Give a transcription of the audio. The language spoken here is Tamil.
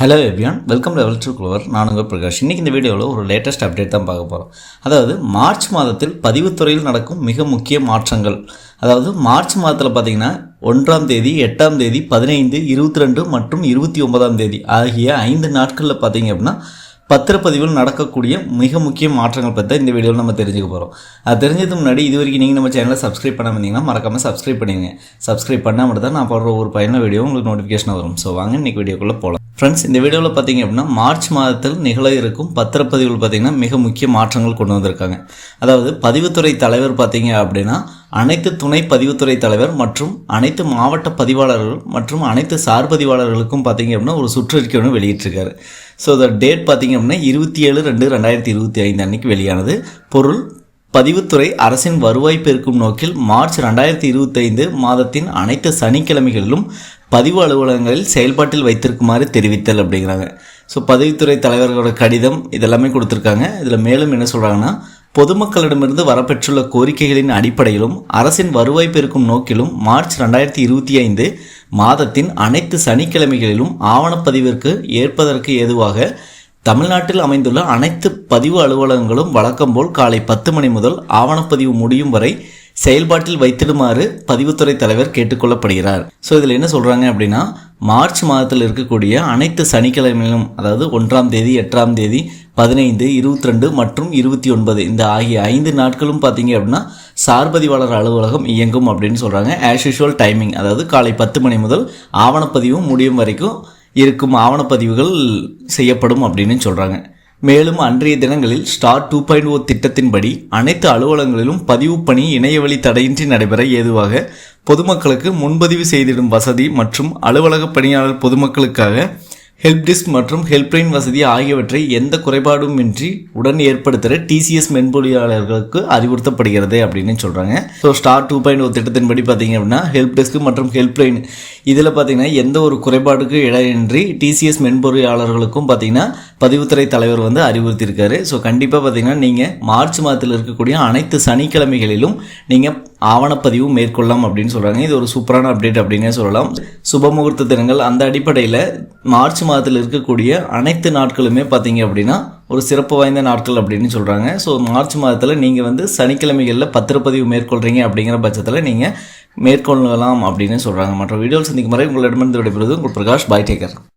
Hello everyone welcome level to குழுவர் நான் உங்கள் பிரகாஷ். இன்றைக்கி இந்த வீடியோவில் ஒரு லேட்டஸ்ட் அப்டேட் தான் பார்க்க போகிறோம் அதாவது மார்ச் மாதத்தில் பதிவுத்துறையில் நடக்கும் மிக முக்கிய மாற்றங்கள். அதாவது மார்ச் மாதத்தில் பார்த்தீங்கன்னா ஒன்றாம் தேதி எட்டாம் தேதி பதினைந்து இருபத்தி ரெண்டு மற்றும் இருபத்தி ஒன்பதாம் தேதி ஆகிய ஐந்து நாட்களில் பார்த்தீங்க அப்படின்னா பத்திரப்பதிவில் நடக்கக்கூடிய மிக முக்கிய மாற்றங்கள் பற்றி தான் இந்த வீடியோவில் நம்ம தெரிஞ்சுக்க போகிறோம் அது தெரிஞ்சதுக்கு முன்னாடி இது வரைக்கும் நீங்கள் நம்ம சேனலை சப்ஸ்கிரைப் பண்ணாம இருந்தீங்கன்னா மறக்காமல் சப்ஸ்கிரைப் பண்ணிடுங்க. சப்ஸ்கிரைப் பண்ணால் மட்டும் தான் நான் போடுற ஒரு பயனுள்ள வீடியோ உங்களுக்கு நோட்டிஃபிகேஷன் வரும். ஸோ வாங்க இன்றைக்கி வீடியோக்குள்ளே போகலாம் ஃப்ரெண்ட்ஸ் இந்த வீடியோவில் பார்த்தீங்க அப்படின்னா மார்ச் மாதத்தில் நிகழ இருக்கும் பத்திரப்பதிவில் பார்த்திங்கன்னா மிக முக்கிய மாற்றங்கள் கொண்டு வந்திருக்காங்க. அதாவது பதிவுத்துறை தலைவர் பார்த்தீங்க அப்படின்னா அனைத்து துணை பதிவுத்துறை தலைவர் மற்றும் அனைத்து மாவட்ட பதிவாளர்கள் மற்றும் அனைத்து சார் பதிவாளர்களுக்கும் பார்த்தீங்க அப்படின்னா ஒரு சுற்றறிக்கை ஒன்று வெளியிட்டிருக்காரு. ஸோ த டேட் பார்த்தீங்க அப்படின்னா இருபத்தி ஏழு ரெண்டு ரெண்டாயிரத்தி இருபத்தி ஐந்து அன்னைக்கு வெளியானது. பொருள் பதிவுத்துறை அரசின் வருவாய் பெருக்கும் நோக்கில் மார்ச் ரெண்டாயிரத்தி இருபத்தைந்து மாதத்தின் அனைத்து சனிக்கிழமைகளிலும் பதிவு அலுவலகங்களில் செயல்பாட்டில் வைத்திருக்குமாறு தெரிவித்தல் அப்படிங்கிறாங்க. ஸோ பதிவுத்துறை தலைவர்களோட கடிதம் இதெல்லாமே கொடுத்துருக்காங்க. இதில் மேலும் என்ன சொல்கிறாங்கன்னா பொதுமக்களிடமிருந்து வரப்பெற்றுள்ள கோரிக்கைகளின் அடிப்படையிலும் அரசின் வருவாய் பெருக்கும் நோக்கிலும் மார்ச் ரெண்டாயிரத்தி இருபத்தி ஐந்து மாதத்தின் அனைத்து சனிக்கிழமைகளிலும் ஆவணப்பதிவிற்கு ஏற்பதற்கு ஏதுவாக தமிழ்நாட்டில் அமைந்துள்ள அனைத்து பதிவு அலுவலகங்களும் வழக்கம்போல் காலை பத்து மணி முதல் ஆவணப்பதிவு முடியும் வரை செயல்பாட்டில் வைத்திடுமாறு பதிவுத்துறை தலைவர் கேட்டுக்கொள்ளப்படுகிறார். ஸோ இதில் என்ன சொல்கிறாங்க அப்படின்னா மார்ச் மாதத்தில் இருக்கக்கூடிய அனைத்து சனிக்கிழமையிலும் அதாவது ஒன்றாம் தேதி எட்டாம் தேதி பதினைந்து இருபத்தி ரெண்டு மற்றும் இருபத்தி ஒன்பது இந்த ஆகிய ஐந்து நாட்களும் பார்த்தீங்க அப்படின்னா சார்பதிவாளர் அலுவலகம் இயங்கும் அப்படின்னு சொல்கிறாங்க ஆஸ் யூஷுவல் டைமிங் அதாவது காலை பத்து மணி முதல் ஆவணப்பதிவும் முடியும் வரைக்கும் இருக்கும். ஆவணப்பதிவுகள் செய்யப்படும் அப்படின்னு சொல்கிறாங்க மேலும் அன்றைய தினங்களில் ஸ்டார் டூ பாயிண்ட் ஓ திட்டத்தின்படி அனைத்து அலுவலகங்களிலும் பதிவு பணி இணையவழி தடையின்றி நடைபெற ஏதுவாக பொதுமக்களுக்கு முன்பதிவு செய்திடும் வசதி மற்றும் அலுவலக பணியாளர் பொதுமக்களுக்காக ஹெல்ப் டெஸ்க் மற்றும் ஹெல்ப்லைன் வசதி ஆகியவற்றை எந்த குறைபாடுமின்றி உடன் ஏற்படுத்துகிற டிசிஎஸ் மென்பொழியாளர்களுக்கு அறிவுறுத்தப்படுகிறது அப்படின்னு சொல்கிறாங்க ஸோ ஸ்டார் டூ பாயிண்ட் ஒரு திட்டத்தின்படி பார்த்தீங்க அப்படின்னா ஹெல்ப் டெஸ்க் மற்றும் ஹெல்ப்லைன் இதில் பார்த்தீங்கன்னா எந்த ஒரு குறைபாடுக்கு இடையின்றி டிசிஎஸ் மென்பொறியாளர்களுக்கும் பார்த்தீங்கன்னா பதிவுத்துறை தலைவர் வந்து அறிவுறுத்தியிருக்காரு. ஸோ கண்டிப்பாக பார்த்தீங்கன்னா நீங்கள் மார்ச் மாதத்தில் இருக்கக்கூடிய அனைத்து சனிக்கிழமைகளிலும் நீங்கள் ஆவணப்பதிவு மேற்கொள்ளலாம் அப்படின்னு சொல்கிறாங்க இது ஒரு சூப்பரான அப்டேட் அப்படின்னே சொல்லலாம். சுபமுகூர்த்த தினங்கள் அந்த அடிப்படையில் மார்ச் மாதத்தில் இருக்கக்கூடிய அனைத்து நாட்களுமே பார்த்தீங்க அப்படின்னா ஒரு சிறப்பு வாய்ந்த நாட்கள் அப்படின்னு சொல்கிறாங்க ஸோ மார்ச் மாதத்தில் நீங்கள் வந்து சனிக்கிழமைகளில் பத்திரப்பதிவு மேற்கொள்கிறீங்க அப்படிங்கிற பட்சத்தில் நீங்கள் மேற்கொள்ளலாம் அப்படின்னு சொல்கிறாங்க மற்ற வீடியோஸ் சந்திக்கும் முறை உங்களிடமிருந்து விடைபெறுவது உங்கள் பிரகாஷ் பாய் டேக்கர்.